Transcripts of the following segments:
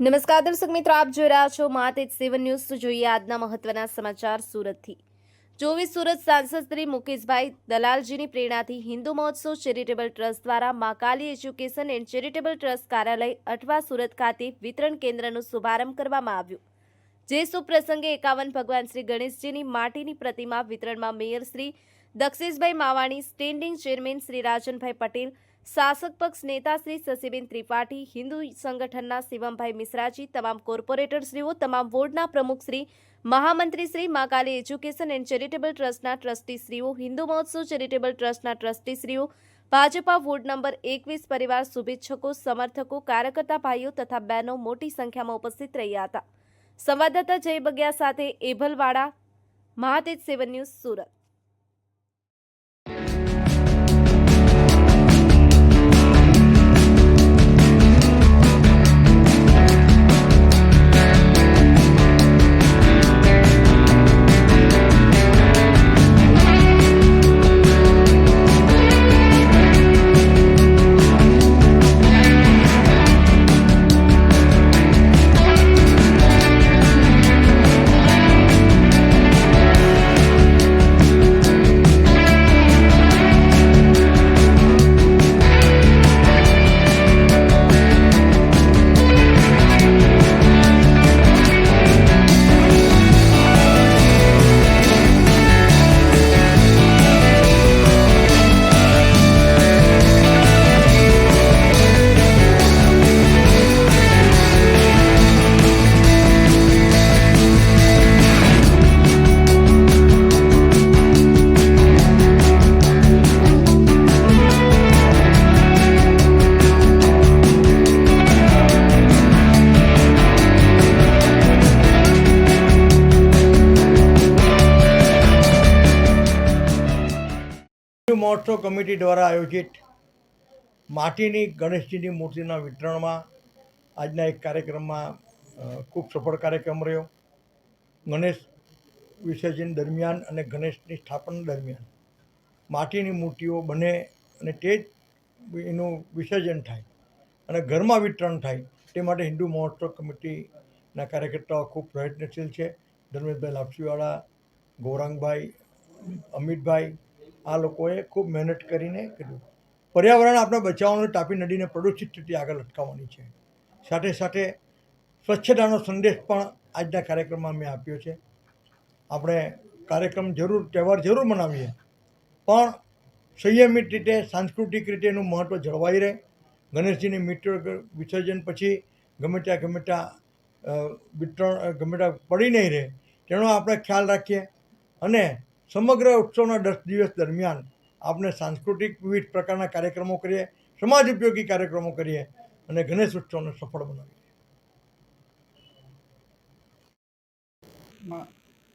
નમસ્કાર દર્શક મિત્રો, આપ જોઈ રહ્યા છો માતેજ સેવન ન્યૂઝ. તો જોઈએ આજના મહત્વના સમાચાર સુરતથી. ચોવીસ સુરત સાંસદ શ્રી મુકેશભાઈ દલાલજીની પ્રેરણાથી હિન્દુ મહોત્સવ ચેરિટેબલ ટ્રસ્ટ દ્વારા Maa Kali education and charitable trust કાર્યાલય અઠવા સુરત ખાતે વિતરણ કેન્દ્રનો શુભારંભ કરવામાં આવ્યો. જે સુપ્રસંગે પ્રસંગે એકાવન ભગવાન શ્રી ગણેશજીની માટીની પ્રતિમા વિતરણમાં mayor Shri Daksheshbhai Mavani, standing chairman Shri Rajanbhai Patel શાસક પક્ષ નેતા શ્રી શશીબેન ત્રિપાઠી, હિન્દુ સંગઠનના શિવમભાઈ મિશ્રાજી, તમામ કોર્પોરેટરશ્રીઓ, તમામ વોર્ડના પ્રમુખશ્રી મહામંત્રી Shri Mahakali education and charitable ટ્રસ્ટના ટ્રસ્ટીશ્રીઓ, હિન્દુ મહોત્સવ ચેરિટેબલ ટ્રસ્ટના ટ્રસ્ટીશ્રીઓ, ભાજપા વોર્ડ નંબર એકવીસ પરિવાર શુભેચ્છકો, સમર્થકો, કાર્યકર્તા ભાઈઓ તથા બહેનો મોટી સંખ્યામાં ઉપસ્થિત રહ્યા હતા. સંવાદદાતા જય બગ્યા સાથે એભલવાડા, મહાતેજ સેવન ન્યૂઝ સુરત. મહોત્સવ કમિટી દ્વારા આયોજિત માટીની ગણેશજીની મૂર્તિના વિતરણમાં આજના એક કાર્યક્રમમાં ખૂબ સફળ કાર્યક્રમ રહ્યો. ગણેશ વિસર્જન દરમિયાન અને ગણેશની સ્થાપના દરમિયાન માટીની મૂર્તિઓ બને અને તે જ એનું વિસર્જન થાય અને ઘરમાં વિતરણ થાય. તે માટે હિન્દુ મહોત્સવ કમિટીના કાર્યકર્તાઓ ખૂબ પ્રયત્નશીલ છે. ધર્મેશભાઈ લાપસીવાળા, ગૌરાંગભાઈ, અમિતભાઈ આ લોકોએ ખૂબ મહેનત કરીને કર્યું. પર્યાવરણ આપણે બચાવવાનું તાપી નદીને પ્રદૂષિત થતી આગળ અટકાવવાની છે. સાથે સાથે સ્વચ્છતાનો સંદેશ પણ આજના કાર્યક્રમમાં મેં આપ્યો છે. આપણે કાર્યક્રમ જરૂર, તહેવાર જરૂર મનાવીએ. પણ સંયમિત રીતે, સાંસ્કૃતિક રીતે એનું મહત્ત્વ જળવાઈ રહે. ગણેશજીની મિત્ર વિસર્જન પછી ગમે ત્યાં ગમે ત્યાં વિતરણ ગમે ત્યાં પડી નહીં રહે. તેનો આપણે ખ્યાલ રાખીએ. અને સમગ્ર ઉત્સવના દસ દિવસ દરમિયાન આપણે સાંસ્કૃતિક વિવિધ પ્રકારના કાર્યક્રમો કરીએ સમાજ ઉપયોગી કાર્યક્રમો કરીએ અને ગણેશ ઉત્સવને સફળ બનાવીએ.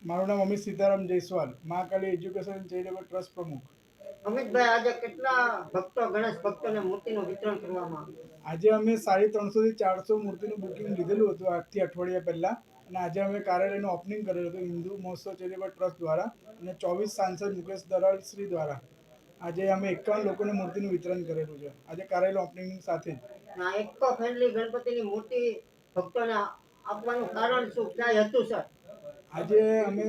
મારું નામ Amit Sitaram Jaiswal Mahakali education charitable trust પ્રમુખ. અમિતભાઈ આજે કેટલા ભક્તો ગણેશ ભક્તોને મૂર્તિનું વિતરણ કરવામાં આવ્યું? આજે અમે સાડી ત્રણસોથી ચારસો મૂર્તિનું બુકિંગ લીધેલું હતું આજથી અઠવાડિયા પહેલાં. અને આજે અમે કાર્યાલયનું ઓપનિંગ કરેલું હતું હિન્દુ મહોત્સવ ચેરિટેબલ ટ્રસ્ટ દ્વારા અને ચોવીસ સાંસદ મુકેશ દલાલ શ્રી દ્વારા. આજે અમે એકાવન લોકોને મૂર્તિનું વિતરણ કરેલું છે. આજે કાર્યાલય ઓપનિંગ સાથે જ. એકો ફ્રેન્ડલી ગણપતિની મૂર્તિ ભક્તોને આપવાનું કારણ શું? ક્યાં હતું સર આજે અમે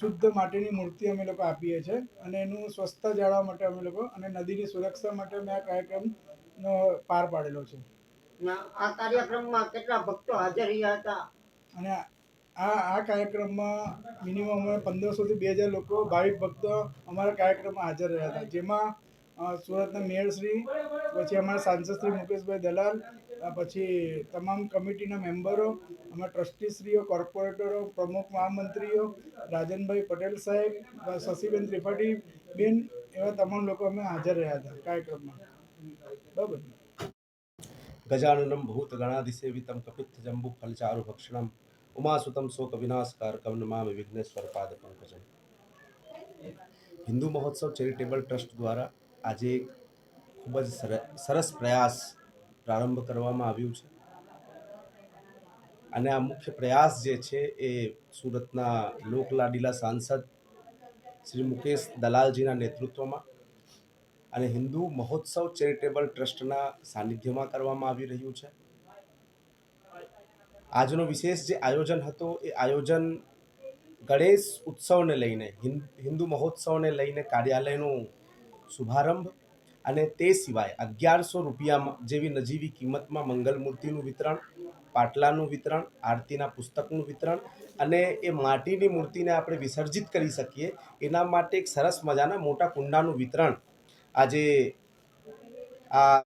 શુદ્ધ માટીની મૂર્તિ અમે લોકો આપીએ છીએ અને એનું સ્વચ્છતા જાળવવા માટે અમે લોકો અને નદીની સુરક્ષા માટે અમે આ કાર્યક્રમનો પાર પાડેલો છે. ને આ કાર્યક્રમમાં કેટલા ભક્તો હાજર રહ્યા હતા? અને આ આ કાર્યક્રમમાં મિનિમમ અમે પંદરસોથી બે હજાર લોકો ભાવિક ભક્તો અમારા કાર્યક્રમમાં હાજર રહ્યા હતા. જેમાં સુરતના મેયરશ્રી પછી અમારા સાંસદ શ્રી મુકેશભાઈ દલાલ પછી તમામ કમિટીના મેમ્બરો, અમારા ટ્રસ્ટીશ્રીઓ કોર્પોરેટરો, પ્રમુખ મહામંત્રીઓ, રાજનભાઈ પટેલ સાહેબ શશીબેન ત્રિપાઠી બેન એવા તમામ લોકો અમે હાજર રહ્યા હતા કાર્યક્રમમાં. બરાબર? ગજાનનમ ભૂતગણાધિસેવિतं કપિત્થજંબુફલચારુભક્ષણમ ઉમાસુતમ શોક વિનાશકાર કવનમામ વિઘ્નેશ્વર પાદપંકજમ હિન્દુ મહોત્સવ ચેરિટેબલ ટ્રસ્ટ દ્વારા આજે એક ખૂબ જ સર- સરસ પ્રયાસ પ્રારંભ કરવામાં આવ્યું છે અને આ મુખ્ય પ્રયાસ જે છે એ સુરતના લોકલાડીલા સાંસદ શ્રી મુકેશ દલાલજીના નેતૃત્વમાં અને હિન્દુ મહોત્સવ ચેરિટેબલ ટ્રસ્ટના સાનિધ્યમાં કરવામાં આવી રહ્યું છે આજનો વિશેષ જે આયોજન હતો એ આયોજન ગણેશ ઉત્સવને લઈને હિન્દ- મહોત્સવને લઈને કાર્યાલયનો શુભારંભ અને તે સિવાય અગિયારસો રૂપિયા જેવી નજીવી કિંમતમાં મંગલ મૂર્તિનું વિતરણ, પાટલાનું વિતરણ, આરતીના પુસ્તકનું વિતરણ અને એ માટીની મૂર્તિને આપણે વિસર્જિત કરી શકીએ, એના માટે એક સરસ મજાના મોટા કુંડાનું વિતરણ આજે આ